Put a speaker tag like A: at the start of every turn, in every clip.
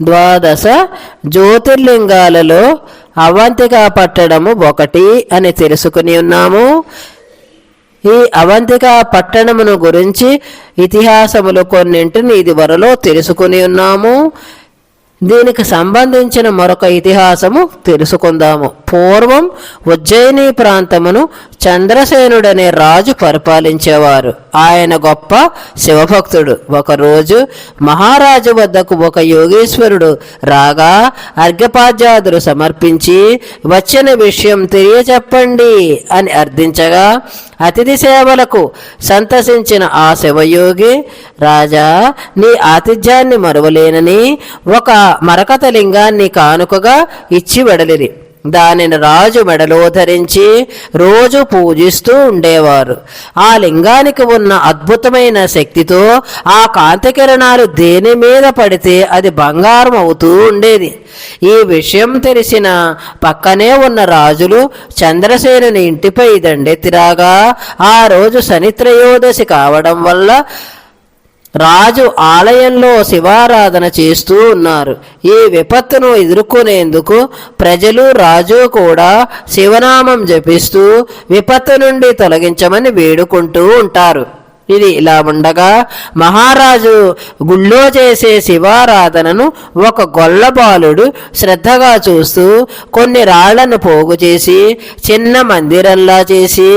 A: ద్వాదశ జ్యోతిర్లింగాలలో అవంతిక పట్టణము ఒకటి అని తెలుసుకుని ఉన్నాము. ఈ అవంతిక పట్టణమును గురించి ఇతిహాసములు కొన్నింటిని ఇది వరలో తెలుసుకుని ఉన్నాము. దీనికి సంబంధించిన మరొక ఇతిహాసము తెలుసుకుందాము. పూర్వం ఉజ్జయిని ప్రాంతమును చంద్రసేనుడనే రాజు పరిపాలించేవారు. ఆయన గొప్ప శివభక్తుడు. ఒకరోజు మహారాజు వద్దకు ఒక యోగేశ్వరుడు రాగా అర్ఘ్యపాద్యాదులు సమర్పించి వచ్చిన విషయం తెలియచెప్పండి అని అర్థించగా అతిథి సేవలకు సంతసించిన ఆ శివయోగి రాజా నీ ఆతిథ్యాన్ని మరువలేనని ఒక మరకత లింగాన్ని కానుకగా ఇచ్చి వెడలిరి. దానిని రాజు మెడలో ధరించి రోజు పూజిస్తూ ఉండేవారు. ఆ లింగానికి ఉన్న అద్భుతమైన శక్తితో ఆ కాంతి కిరణాలు దేని మీద పడితే అది బంగారం అవుతూ ఉండేది. ఈ విషయం తెలిసిన పక్కనే ఉన్న రాజులు చంద్రసేనుని ఇంటిపై దండెత్తిరాగా ఆ రోజు శనిత్రయోదశి కావడం వల్ల రాజు ఆలయంలో శివారాధన చేస్తూ ఉన్నారు. ఈ విపత్తును ఎదుర్కొనేందుకు ప్రజలు రాజు కూడా శివనామం జపిస్తూ విపత్తు నుండి తొలగించమని వేడుకుంటూ ఉంటారు. ఇది ఇలా ఉండగా మహారాజు గుళ్ళో చేసే శివారాధనను ఒక గొల్లబాలుడు శ్రద్ధగా చూస్తూ కొన్ని రాళ్ళను పోగు చేసి చిన్న మందిరంలా చేసి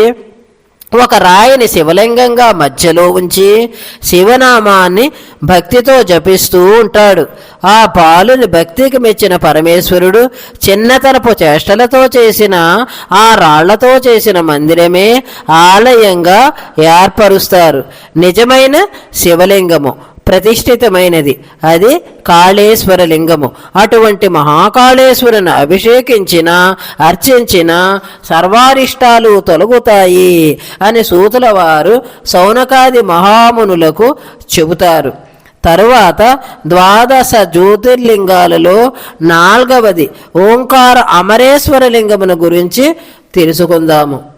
A: ఒక రాయిని శివలింగంగా మధ్యలో ఉంచి శివనామాన్ని భక్తితో జపిస్తూ ఉంటాడు. ఆ బాలుని భక్తికి మెచ్చిన పరమేశ్వరుడు చిన్నతనపు చేష్టలతో చేసిన ఆ రాళ్ళతో చేసిన మందిరమే ఆలయంగా ఏర్పరుస్తారు. నిజమైన శివలింగము. ప్రతిష్ఠితమైనది. అది కాళేశ్వర లింగము అటువంటి మహాకాళేశ్వరుని అభిషేకించిన అర్చించిన సర్వారిష్టాలు తొలగుతాయి అని సూతుల వారు సౌనకాది మహామునులకు చెబుతారు. తరువాత ద్వాదశ జ్యోతిర్లింగాలలో నాల్గవది ఓంకార అమరేశ్వర లింగమును గురించి తెలుసుకుందాము.